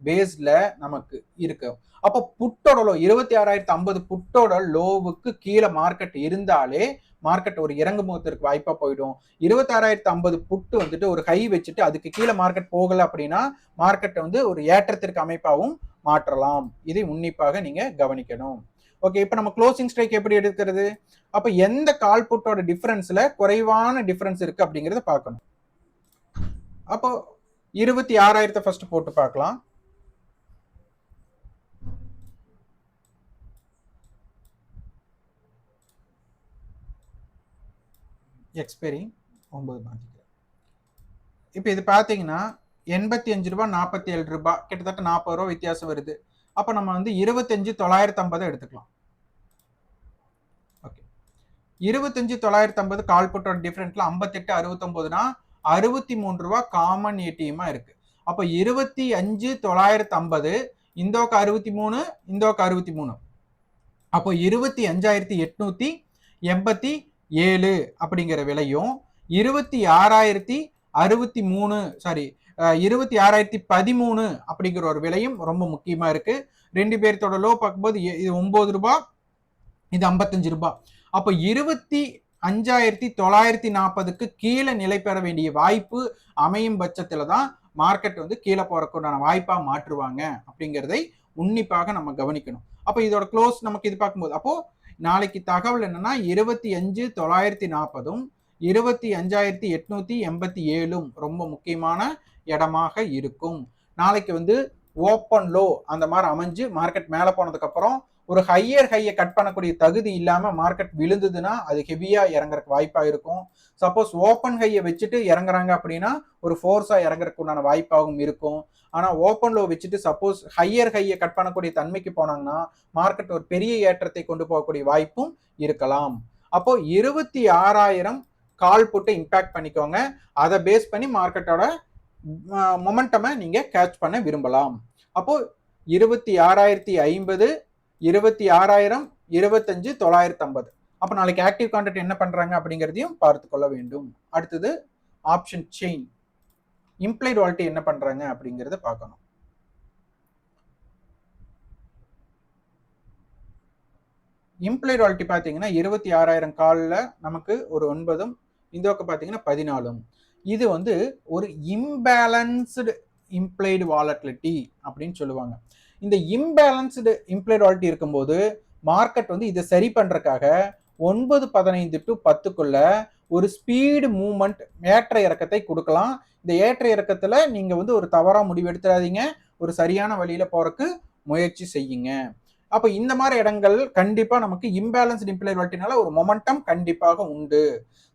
பேஸில் நமக்கு இருக்கு. அப்போ புட்டோட லோ இருபத்தி ஆறாயிரத்தி ஐம்பது புட்டோட லோவுக்கு கீழே மார்க்கெட் இருந்தாலே மார்க்கெட் ஒரு இறங்கு முகத்திற்கு வாய்ப்பா போயிடும். இருபத்தாறாயிரத்து ஐம்பது புட்டு வந்துட்டு ஒரு ஹை வச்சுட்டு அதுக்கு கீழே மார்க்கெட் போகல அப்படின்னா மார்க்கெட்டை வந்து ஒரு ஏற்றத்திற்கு அமைப்பாகவும் மாற்றலாம். இதை உன்னிப்பாக நீங்க கவனிக்கணும். ஓகே இப்போ நம்ம க்ளோசிங் ஸ்ட்ரைக் எப்படி எடுக்கிறது? அப்போ எந்த கால் புட்டோட டிஃபரன்ஸ்ல குறைவான டிஃபரன்ஸ் இருக்கு அப்படிங்கறத பார்க்கணும். அப்போ இருபத்தி ஆறாயிரத்தை ஃபர்ஸ்ட் போட்டு பார்க்கலாம். எக்ஸ்பைரி ஒம்பது மாற்றிக்கிறேன் இப்போ இது பார்த்தீங்கன்னா எண்பத்தி அஞ்சு ரூபா நாற்பத்தி ஏழு ரூபா கிட்டத்தட்ட நாற்பது ரூபா வித்தியாசம் வருது. அப்போ நம்ம வந்து இருபத்தஞ்சு தொள்ளாயிரத்தி ஐம்பதை எடுத்துக்கலாம். ஓகே இருபத்தஞ்சு தொள்ளாயிரத்தி ஐம்பது கால்பட்டோட டிஃப்ரெண்ட்ல ஐம்பத்தெட்டு அறுபத்தொம்போதுனா அறுபத்தி மூணு ரூபா காமன் ஏடிஎம்மாக இருக்கு. அப்போ இருபத்தி அஞ்சு தொள்ளாயிரத்தி ஐம்பது இந்தோக்கு அறுபத்தி மூணு இந்தோக்கு அறுபத்தி மூணு அப்போ இருபத்தி அஞ்சாயிரத்தி எட்நூத்தி எண்பத்தி ஏழு அப்படிங்கிற விலையும் இருபத்தி ஆறாயிரத்தி அறுபத்தி மூணு சாரி இருபத்தி ஆறாயிரத்தி பதிமூணு அப்படிங்கிற ஒரு விலையும் ரொம்ப முக்கியமா இருக்கு. ரெண்டு பேர்த்தோட லோ பார்க்கும்போது இது ஒன்பது ரூபாய் இது ஐம்பத்தஞ்சு ரூபாய் அப்போ இருபத்தி அஞ்சாயிரத்தி தொள்ளாயிரத்தி நாற்பதுக்கு கீழே நிலை பெற வேண்டிய வாய்ப்பு அமையும் பட்சத்தில் தான் மார்க்கெட் வந்து கீழே போறதுக்குண்டான வாய்ப்பாக மாற்றுவாங்க அப்படிங்கிறதை உன்னிப்பாக நம்ம கவனிக்கணும். அப்போ இதோட க்ளோஸ் நமக்கு இது பார்க்கும்போது அப்போது நாளைக்கு தகவல் என்னன்னா இருபத்தி அஞ்சு தொள்ளாயிரத்தி நாற்பதும் இருபத்தி அஞ்சாயிரத்தி எட்நூத்தி எண்பத்தி ஏழும் ரொம்ப முக்கியமான இடமாக இருக்கும். நாளைக்கு வந்து ஓப்பன் லோ அந்த மாதிரி அமைஞ்சு மார்க்கெட் மேலே போனதுக்கு அப்புறம் ஒரு ஹையர் ஹையை கட் பண்ணக்கூடிய தகுதி இல்லாமல் மார்க்கெட் விழுந்ததுன்னா அது ஹெவியாக இறங்குறதுக்கு வாய்ப்பாக இருக்கும். சப்போஸ் ஓப்பன் ஹையை வச்சுட்டு இறங்குறாங்க அப்படின்னா ஒரு ஃபோர்ஸாக இறங்குறதுக்கு உண்டான வாய்ப்பாகவும் இருக்கும். ஆனா ஓப்பன் லோ வச்சுட்டு சப்போஸ் ஹையர் ஹையை கட் பண்ணக்கூடிய தன்மைக்கு போனாங்கன்னா மார்க்கெட் ஒரு பெரிய ஏற்றத்தை கொண்டு போகக்கூடிய வாய்ப்பும் இருக்கலாம். அப்போ இருபத்தி ஆறாயிரம் கால் போட்டு இம்பேக்ட் பண்ணிக்கோங்க. அதை பேஸ் பண்ணி மார்க்கெட்டோட மொமெண்டமை நீங்க கேட்ச் பண்ண விரும்பலாம். அப்போ இருபத்தி ஆறாயிரத்தி ஐம்பது இருபத்தி ஆறாயிரம் இருபத்தஞ்சு தொள்ளாயிரத்தி ஐம்பது. அப்போ நாளைக்கு ஆக்டிவ் கான்டெக்ட் என்ன பண்ணுறாங்க அப்படிங்கிறதையும் பார்த்து கொள்ள வேண்டும். அடுத்தது ஆப்ஷன் செயின் இம்ப்ளைட் வால்ட்டி என்ன பண்றாங்க அப்படிங்கிறத பார்க்கணும். இம்ப்ளைட் வால்ட்டி பார்த்தீங்கன்னா இருபத்தி ஆறாயிரம் காலில் நமக்கு ஒரு ஒன்பதும் இந்த பக்கம் பார்த்தீங்கன்னா பதினாலும். இது வந்து ஒரு இம்பேலன்ஸ்டு இம்ப்ளைடு வாலட்டிலிட்டி அப்படின்னு சொல்லுவாங்க. இந்த இம்பேலன்ஸ்டு இம்ப்ளைட் வாலிட்டி இருக்கும்போது மார்க்கெட் வந்து இதை சரி பண்ணுறக்காக ஒன்பது பதினைந்து டு பத்துக்குள்ள ஒரு ஸ்பீடு மூமெண்ட் ஏற்ற இறக்கத்தை கொடுக்கலாம். இந்த ஏற்ற இறக்கத்தில் நீங்கள் வந்து ஒரு தவறாக முடிவெடுத்துடாதீங்க ஒரு சரியான வழியில் போகிறக்கு முயற்சி செய்யுங்க. அப்போ இந்த மாதிரி இடங்கள் கண்டிப்பாக நமக்கு இம்பேலன்ஸ் இம்ப்ளைட் வட்டினால ஒரு மொமெண்டம் கண்டிப்பாக உண்டு.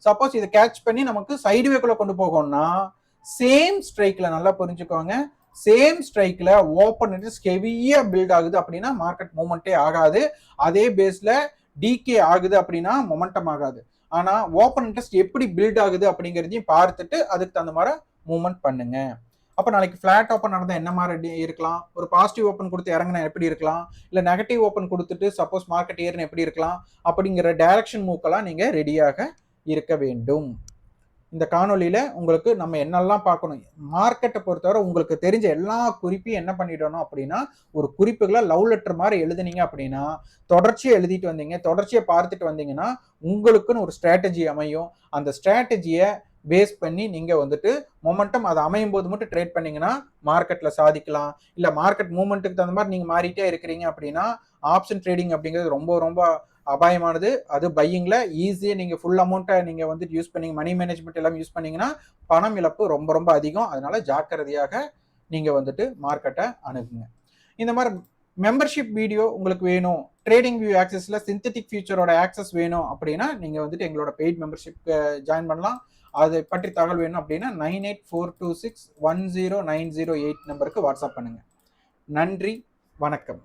சப்போஸ் இதை கேட்ச் பண்ணி நமக்கு சைடுவேக்குள்ள கொண்டு போகணும்னா சேம் ஸ்ட்ரைக்கில் நல்லா புரிஞ்சுக்கோங்க. சேம் ஸ்ட்ரைக்கில் ஓப்பன் இன்ட்ரெஸ்ட் ஹெவியாக பில்ட் ஆகுது அப்படின்னா மார்க்கெட் மூமெண்ட்டே ஆகாது. அதே பேஸில் டிகே ஆகுது அப்படின்னா மொமெண்டம் ஆகாது. ஆனா ஓப்பன் இன்ட்ரெஸ்ட் எப்படி பில்ட் ஆகுது அப்படிங்கிறதையும் பார்த்துட்டு அதுக்கு தகுந்த மாதிரி மூவ்மெண்ட் பண்ணுங்க. அப்போ நாளைக்கு ஃப்ளாட் ஓப்பன் நடந்தால் என்ன மாதிரி இருக்கலாம்? ஒரு பாசிட்டிவ் ஓப்பன் கொடுத்து இறங்கினா எப்படி இருக்கலாம்? இல்லை நெகட்டிவ் ஓப்பன் கொடுத்துட்டு சப்போஸ் மார்க்கெட் ஏறின எப்படி இருக்கலாம்? அப்படிங்கிற டைரக்ஷன் மூக்கெல்லாம் நீங்கள் ரெடியாக இருக்க வேண்டும். இந்த காணொலியில் உங்களுக்கு நம்ம என்னெல்லாம் பார்க்கணும்? மார்க்கெட்டை பொறுத்தவரை உங்களுக்கு தெரிஞ்ச எல்லா குறிப்பையும் என்ன பண்ணிடணும் அப்படின்னா ஒரு குறிப்புகளை லவ் லெட்டர் மாதிரி எழுதுனீங்க அப்படின்னா தொடர்ச்சியை எழுதிட்டு வந்தீங்க தொடர்ச்சியை பார்த்துட்டு வந்தீங்கன்னா உங்களுக்குன்னு ஒரு ஸ்ட்ராட்டஜி அமையும். அந்த ஸ்ட்ராட்டஜியை பேஸ் பண்ணி நீங்கள் வந்துட்டு மொமெண்டம் அது அமையும் போது மட்டும் ட்ரேட் பண்ணீங்கன்னா மார்க்கெட்டில் சாதிக்கலாம். இல்லை மார்க்கெட் மூமெண்ட்டுக்கு தகுந்த மாதிரி நீங்கள் மாறிட்டே இருக்கிறீங்க அப்படின்னா ஆப்ஷன் ட்ரேடிங் அப்படிங்கிறது ரொம்ப ரொம்ப அபாயமானது. அது பையிங்கில் ஈஸியாக நீங்கள் ஃபுல் அமௌண்ட்டை நீங்கள் வந்துட்டு யூஸ் பண்ணி மணி மேனேஜ்மெண்ட் எல்லாம் யூஸ் பண்ணிங்கன்னா பணம் இழப்பு ரொம்ப ரொம்ப அதிகம். அதனால ஜாக்கிரதையாக நீங்கள் வந்துட்டு மார்க்கெட்டை அணுகுங்க. இந்த மாதிரி மெம்பர்ஷிப் வீடியோ உங்களுக்கு வேணும் ட்ரேடிங் வியூ ஆக்சஸில் சிந்தட்டிக் ஃபியூச்சரோட ஆக்சஸ் வேணும் அப்படின்னா நீங்கள் வந்துட்டு எங்களோட பெய்ட் மெம்பர்ஷிப் ஜாயின் பண்ணலாம். அதை பற்றி தகவல் வேணும் அப்படின்னா nine eight four two six one zero nine zero eight நம்பருக்கு வாட்ஸ்அப் பண்ணுங்கள் நன்றி வணக்கம்.